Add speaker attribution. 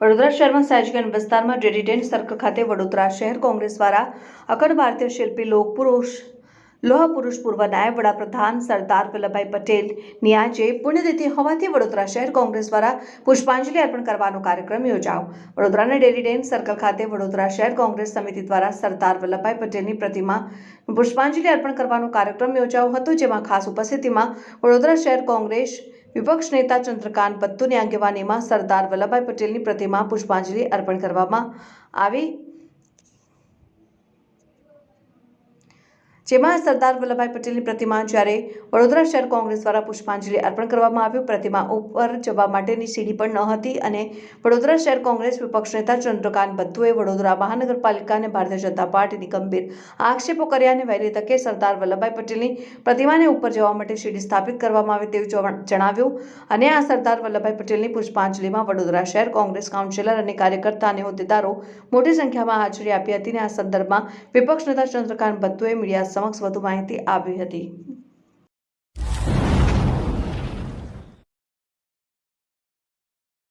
Speaker 1: વડોદરા શહેરમાં સહેજગંજ વિસ્તારમાં ડેડીડેન સર્કલ ખાતે વડોદરા શહેર કોંગ્રેસ દ્વારા અખંડ ભારતીય શિલ્પી લોકપુરુષ લોહ પુરુષ પૂર્વ નાયબ વડાપ્રધાન સરદાર વલ્લભભાઈ પટેલની આજે પુણ્યતિથિ હોવાથી વડોદરા શહેર કોંગ્રેસ દ્વારા પુષ્પાંજલિ અર્પણ કરવાનો કાર્યક્રમ યોજાયો. વડોદરાના ડેરીડેન સર્કલ ખાતે વડોદરા શહેર કોંગ્રેસ સમિતિ દ્વારા સરદાર વલ્લભભાઈ પટેલની પ્રતિમા પુષ્પાંજલિ અર્પણ કરવાનો કાર્યક્રમ યોજાયો હતો, જેમાં ખાસ ઉપસ્થિતિમાં વડોદરા શહેર કોંગ્રેસ વિપક્ષ નેતા ચંદ્રકાંત પત્તુની આગેવાનીમાં સરદાર વલ્લભભાઈ પટેલની પ્રતિમા પુષ્પાંજલિ અર્પણ કરવામાં આવી. જેમાં સરદાર વલ્લભભાઈ પટેલની પ્રતિમા જ્યારે વડોદરા શહેર કોંગ્રેસ દ્વારા પુષ્પાંજલિ અર્પણ કરવામાં આવ્યું પ્રતિમા ઉપર જવા માટેની સીડી પણ ન હતી અને વડોદરા શહેર કોંગ્રેસ વિપક્ષ નેતા ચંદ્રકાંત બધુએ વડોદરા મહાનગરપાલિકા અને ભારતીય જનતા પાર્ટીની ગંભીર આક્ષેપો કર્યા અને વહેલી તકે સરદાર વલ્લભભાઈ પટેલની પ્રતિમાને ઉપર જવા માટે સીડી સ્થાપિત કરવામાં આવે તેવું જણાવ્યું. અને આ સરદાર વલ્લભભાઈ પટેલની પુષ્પાંજલિમાં વડોદરા શહેર કોંગ્રેસ કાઉન્સિલર અને કાર્યકર્તા અને હોદ્દેદારો મોટી સંખ્યામાં હાજરી આપી હતી અને આ સંદર્ભમાં વિપક્ષ નેતા ચંદ્રકાંત બધુએ મીડિયા સમક્ષ વધુ માહિતી આપી હતી.